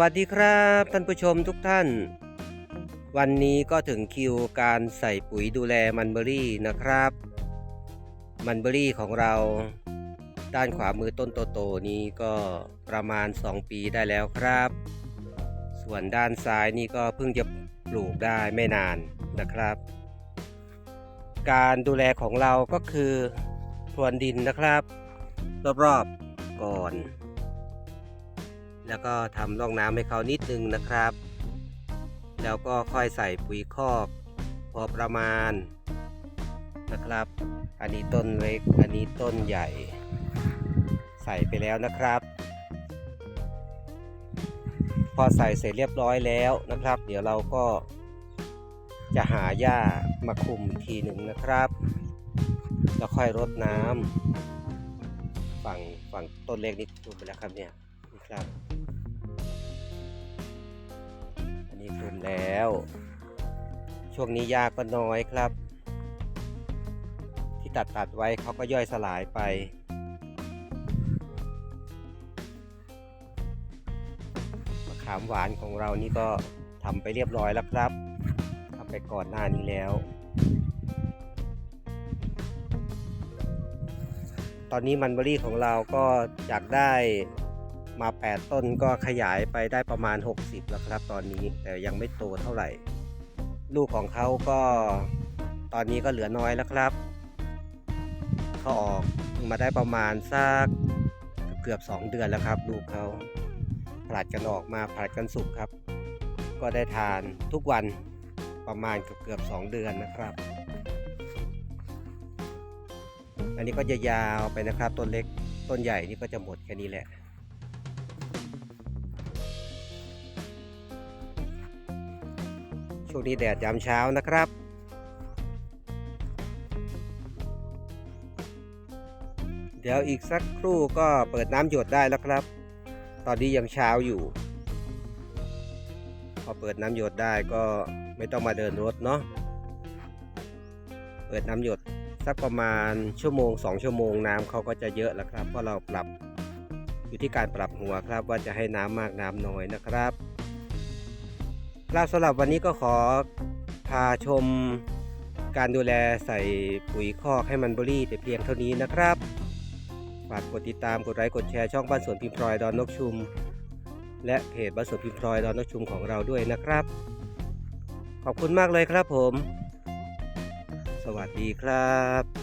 วัสดีครับท่านผู้ชมทุกท่าน วันนี้ก็ถึงคิวการใส่ปุ๋ยดูแลมันเบอรี่นะครับ มันเบอรี่ของเรา ด้านขวามือต้นโตๆนี้ก็ประมาณ 2 ปีได้แล้วครับ ส่วนด้านซ้ายนี่ก็เพิ่งจะปลูกได้ไม่นานนะครับ การดูแลของเราก็คือพรวนดินนะครับ รอบๆก่อน แล้วก็ทำร่องน้ำให้เขานิดนึงนะครับ แล้วก็ค่อยใส่ปุ๋ยคอกพอประมาณนะครับ อันนี้ต้นเล็ก อันนี้ต้นใหญ่ ใส่ไปแล้วนะครับ พอใส่เสร็จเรียบร้อยแล้วนะครับ เดี๋ยวเราก็จะหาหญ้ามาคุมอีกทีหนึ่งนะครับ แล้วค่อยรดน้ำฝั่งฝั่งต้นเล็กนี่คุมไปแล้วครับเนี่ยนี่ครับ อันนี้คุมแล้ว ช่วงนี้หญ้าก็น้อยครับ ที่ตัดตัดไว้เขาก็ย่อยสลายไป มะขามหวานของเรานี่ก็ทำไปเรียบร้อยแล้วครับทำไปก่อนหน้านี้แล้ว ตอนนี้มันเบอรี่ของเราก็จากได้ มา 8 ต้นก็ขยายไปได้ประมาณ 60 แล้วครับตอนนี้แต่ยังไม่โตเท่าไหร่ ลูกของเขาก็ตอนนี้ก็เหลือน้อยแล้วครับเขาออกมาได้ประมาณสักเกือบ 2 เดือนแล้วครับ ลูกเขาผลัดกันออกมาผลัดกันสุกครับ ก็ได้ทานทุกวันประมาณเกือบเกือบสองเดือนนะครับ อันนี้ก็จะยาวไปนะครับต้นเล็กต้นใหญ่นี่ก็จะหมดแค่นี้แหละ ช่วงนี้แดดยามเช้านะครับ เดี๋ยวอีกสักครู่ก็เปิดน้ำหยดได้แล้วครับ ตอนนี้ยังเช้าอยู่ พอเปิดน้ำหยดได้ก็ไม่ต้องมาเดินรถเนาะ เปิดน้ำหยดสักประมาณชั่วโมงสองชั่วโมงน้ำเขาก็จะเยอะแล้วครับ เพราะเราปรับอยู่ที่การปรับหัวครับว่าจะให้น้ำมากน้ำน้อยนะครับ ครับสำหรับวันนี้ก็ขอพาชมการดูแลใส่ปุ๋ยคอกให้มันเบอรี่แต่เพียงเท่านี้นะครับฝากกดติดตามกดไลค์กดแชร์ช่องบ้านสวนพิมพ์พลอยดอนนกชุม และเพจบ้านสวนพิมพ์พลอยดอนนกชุมของเราด้วยนะครับ ขอบคุณมากเลยครับผม สวัสดีครับ